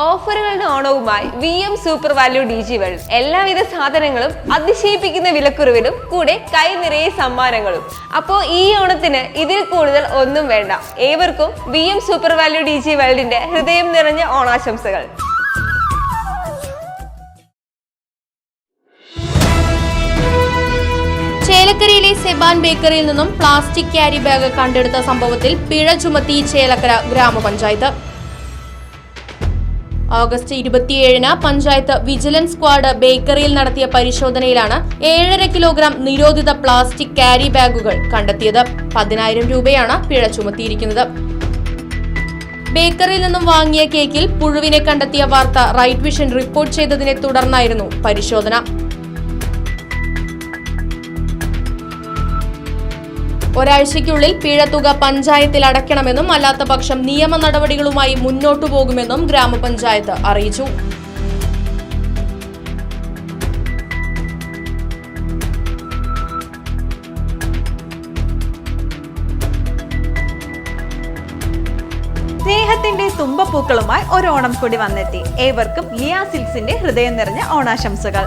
ഓഫറുകളുടെ ഓണവുമായി V M super value D G world എല്ലാവിധ സാധനങ്ങളും അതിശയിപ്പിക്കുന്ന വിലക്കുറവിലും കൂടെ കൈ നിറയെ സമ്മാനങ്ങളും. അപ്പോൾ ഈ ഓണത്തിന് ഇതിൽ കൂടുതൽ ഒന്നും വേണ്ട. ഏവർക്കും V M super value D G വേൾഡിന്റെ ഹൃദയം നിറഞ്ഞ ഓണാശംസകൾ. ചേലക്കരയിലെ സെബാൻ ബേക്കറിയിൽ നിന്നും പ്ലാസ്റ്റിക് ക്യാരി ബാഗ് കണ്ടെടുത്ത സംഭവത്തിൽ പിഴ ചുമത്തി ചേലക്കര ഗ്രാമപഞ്ചായത്ത്. ഓഗസ്റ്റ് ഇരുപത്തിയേഴിന് പഞ്ചായത്ത് വിജിലൻസ് സ്ക്വാഡ് ബേക്കറിയിൽ നടത്തിയ പരിശോധനയിലാണ് ഏഴര കിലോഗ്രാം നിരോധിത പ്ലാസ്റ്റിക് ക്യാരി ബാഗുകൾ കണ്ടെത്തിയത്. പതിനായിരം രൂപയാണ് പിഴ ചുമത്തിയിരിക്കുന്നത്. ബേക്കറിയിൽ നിന്നും വാങ്ങിയ കേക്കിൽ പുഴുവിനെ കണ്ടെത്തിയ വാർത്ത റൈറ്റ് വിഷൻ റിപ്പോർട്ട് ചെയ്തതിനെ തുടർന്നായിരുന്നു പരിശോധന. ഒരാഴ്ചയ്ക്കുള്ളിൽ പിഴത്തുക പഞ്ചായത്തിൽ അടയ്ക്കണമെന്നും അല്ലാത്ത പക്ഷം നിയമ നടപടികളുമായി മുന്നോട്ടു പോകുമെന്നും ഗ്രാമപഞ്ചായത്ത് അറിയിച്ചു. സ്നേഹത്തിന്റെ തുമ്പപ്പൂക്കളുമായി ഒരു ഓണം കൂടി വന്നെത്തി. ഏവർക്കും ലിയാ സിൽസിന്റെ ഹൃദയം നിറഞ്ഞ ഓണാശംസകൾ.